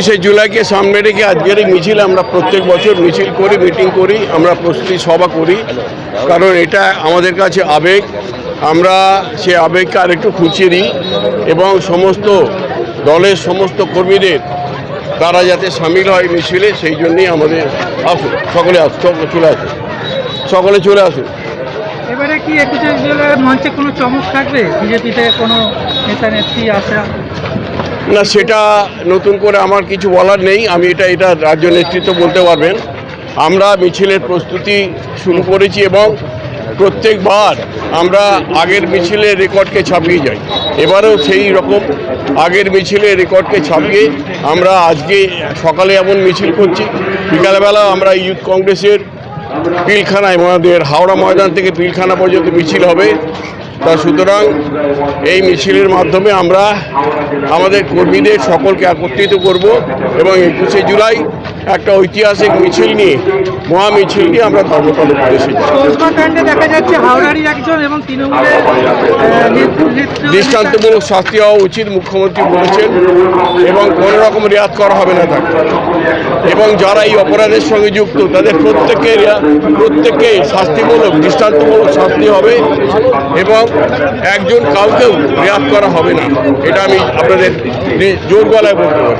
একুশে জুলাইকে সামনে রেখে আজকের এই মিছিল আমরা প্রত্যেক বছর মিছিল করি, মিটিং করি, আমরা প্রস্তুতি সভা করি। কারণ এটা আমাদের কাছে আবেগ। আমরা সে আবেগকে আরেকটু খুঁচিয়ে দিই এবং সমস্ত দলের সমস্ত কর্মীদের, তারা যাতে সামিল হয় মিছিলে, সেই জন্যই আমাদের আসুন। সকলে আসুন চলে আসুন। সকলে চলে আসুন। এবারে কি একুশে জুলাই মঞ্চে কোনো চমক থাকবে? বিজেপি থেকে কোনো নেতা নেত্রী আসা? না, সেটা নতুন করে আমার কিছু বলার নেই। আমি এটা এটা রাজ্য নেতৃত্ব বলতে পারবেন। আমরা মিছিলের প্রস্তুতি শুরু করেছি এবং প্রত্যেকবার আমরা আগের মিছিলের রেকর্ডকে ছাপিয়ে যাই। এবারেও সেই রকম আগের মিছিলের রেকর্ডকে ছাপিয়ে আমরা আজকে সকালে এমন মিছিল করছি। বিকালবেলা আমরা ইউথ কংগ্রেসের পিলখানায় আমাদের হাওড়া ময়দান থেকে পিলখানা পর্যন্ত মিছিল হবে। তা সুতরাং এই মিছিলের মাধ্যমে আমরা আমাদের কর্মীদের সকলকে একত্রিত করব এবং একুশে জুলাই একটা ঐতিহাসিক মিছিল নিয়ে মহা মিছিল নিয়ে আমরা ধর্মতলে এসেছি। দেখা যাচ্ছে হাওড়ারই একজন এবং তৃণমূলের আহ, নেতৃ- নেতৃত্ব- দৃষ্টান্তমূলক শাস্তি হওয়া উচিত মুখ্যমন্ত্রী বলেছেন এবং কোনো রকম রেয়াত করা হবে না তাকে। এবং যারা এই অপরাধের সঙ্গে যুক্ত তাদের প্রত্যেকে প্রত্যেককে শাস্তিমূলক দৃষ্টান্তমূলক শাস্তি হবে এবং একজন কাউকেও রেয়াত করা হবে না। এটা আমি আপনাদের জোর গলায় বলতে পারি।